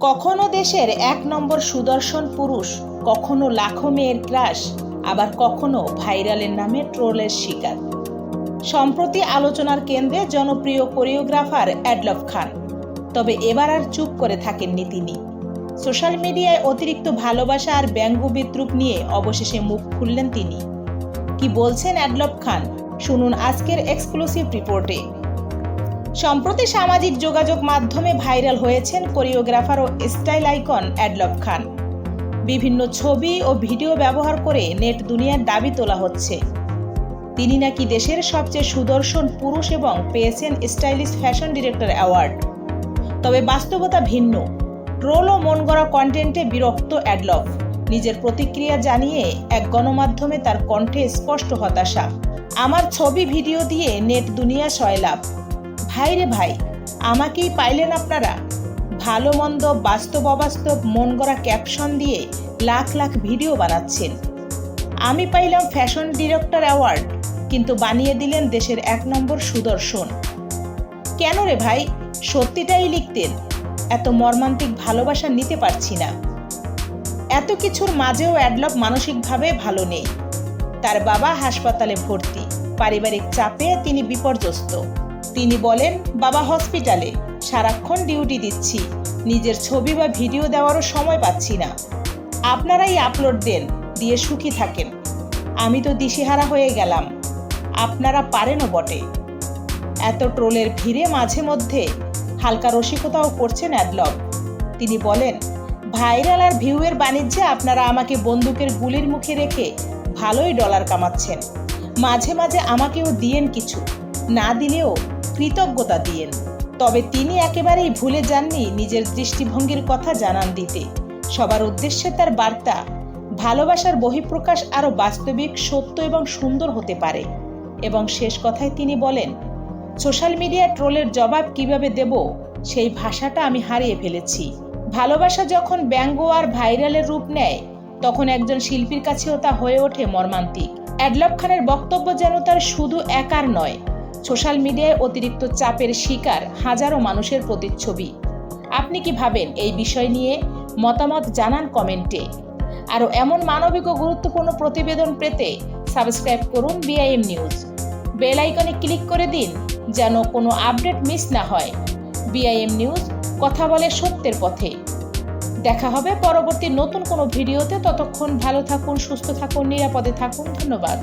কখনো দেশের এক নম্বর সুদর্শন পুরুষ, কখনো লাখো মেয়ের ক্রাশ, আবার কখনো ভাইরালের নামে ট্রোলের শিকার। সম্প্রতি আলোচনার কেন্দ্রে জনপ্রিয় কোরিওগ্রাফার অ্যাডলফ খান। তবে এবার আর চুপ করে থাকেননি তিনি। সোশ্যাল মিডিয়ায় অতিরিক্ত ভালোবাসা আর ব্যঙ্গ বিদ্রুপ নিয়ে অবশেষে মুখ খুললেন তিনি। কি বলছেন অ্যাডলফ খান? শুনুন আজকের এক্সক্লুসিভ রিপোর্টে। সম্প্রতি সামাজিক যোগাযোগ মাধ্যমে ভাইরাল হয়েছেন কোরিওগ্রাফার ও স্টাইল আইকন অ্যাডলফ খান। বিভিন্ন ছবি ও ভিডিও ব্যবহার করে নেট দুনিয়ার দাবি তোলা হচ্ছে। তিনি নাকি দেশের সবচেয়ে সুদর্শন পুরুষ এবং পেয়েছেন স্টাইলিশ ফ্যাশন ডিরেক্টর অ্যাওয়ার্ড। তবে বাস্তবতা ভিন্ন। ট্রোল ও মন গড়া কন্টেন্টে বিরক্ত অ্যাডলফ। নিজের প্রতিক্রিয়া জানিয়ে এক গণমাধ্যমে তার কণ্ঠে স্পষ্ট হতাশা। আমার ছবি, ভিডিও দিয়ে নেট দুনিয়া সয়লাভ ভাই রে ভাই, আমাকেই পাইলেন আপনারা। ভালো মন্দ, বাস্তব অবাস্তব, মন গড়া ক্যাপশন দিয়ে লাখ লাখ ভিডিও বানাচ্ছেন। আমি পাইলাম ফ্যাশন ডিরেক্টর অ্যাওয়ার্ড কিন্তু বানিয়ে দিলেন দেশের এক নম্বর সুদর্শন। কেন রে ভাই, সত্যিটাই লিখতেন, এত মর্মান্তিক ভালোবাসা নিতে পারছি না। এত কিছুর মাঝেও অ্যাডলক মানসিকভাবে ভালো নেই। তার বাবা হাসপাতালে ভর্তি, পারিবারিক চাপে তিনি বিপর্যস্ত। তিনি বলেন, বাবা হসপিটালে সারাক্ষণ ডিউটি দিচ্ছি, নিজের ছবি বা ভিডিও দেওয়ারও সময় পাচ্ছি না। আপনারাই আপলোড দেন, দিয়ে সুখী থাকেন। আমি তো দিশেহারা হয়ে গেলাম। আপনারা পারেনও বটে। এত ট্রোলের ভিড়ে মাঝে মধ্যে হালকা রসিকতাও করছেন অ্যাডলগ তিনি বলেন, ভাইরাল আর ভিউয়ের বাণিজ্যে আপনারা আমাকে বন্দুকের গুলির মুখে রেখে ভালোই ডলার কামাচ্ছেন। মাঝে মাঝে আমাকেও দিয়েন কিছু। না দিলেও কৃতজ্ঞতা দিয়েন। তবে তিনি একেবারেই ভুলে যাননি নিজের দৃষ্টিভঙ্গির কথা জানান দিতে। সবার উদ্দেশ্যে তার বার্তা, ভালোবাসার বহিঃপ্রকাশ আরও বাস্তবিক, সত্য এবং সুন্দর হতে পারে। এবং শেষ কথায় তিনি বলেন, সোশ্যাল মিডিয়া ট্রোলের জবাব কীভাবে দেব, সেই ভাষাটা আমি হারিয়ে ফেলেছি। ভালোবাসা যখন ব্যঙ্গ আর ভাইরালের রূপ নেয়, তখন একজন শিল্পীর কাছেও তা হয়ে ওঠে মর্মান্তিক। অ্যাডলব খানের বক্তব্য যেন তার শুধু একার নয় সোশ্যাল মিডিয়ায় অতিরিক্ত চাপের শিকার হাজারো মানুষের প্রতিচ্ছবি। আপনি কি ভাবেন এই বিষয় নিয়ে? মতামত জানান কমেন্টে। আরও এমন মানবিক ও গুরুত্বপূর্ণ প্রতিবেদন পেতে সাবস্ক্রাইব করুন বিআইএম নিউজ। বেল আইকনে ক্লিক করে দিন যেন কোনো আপডেট মিস না হয়। বিআইএম নিউজ, কথা বলে সত্যের পথে। দেখা হবে পরবর্তী নতুন কোনো ভিডিওতে। ততক্ষণ ভালো থাকুন সুস্থ থাকুন নিরাপদে থাকুন। ধন্যবাদ।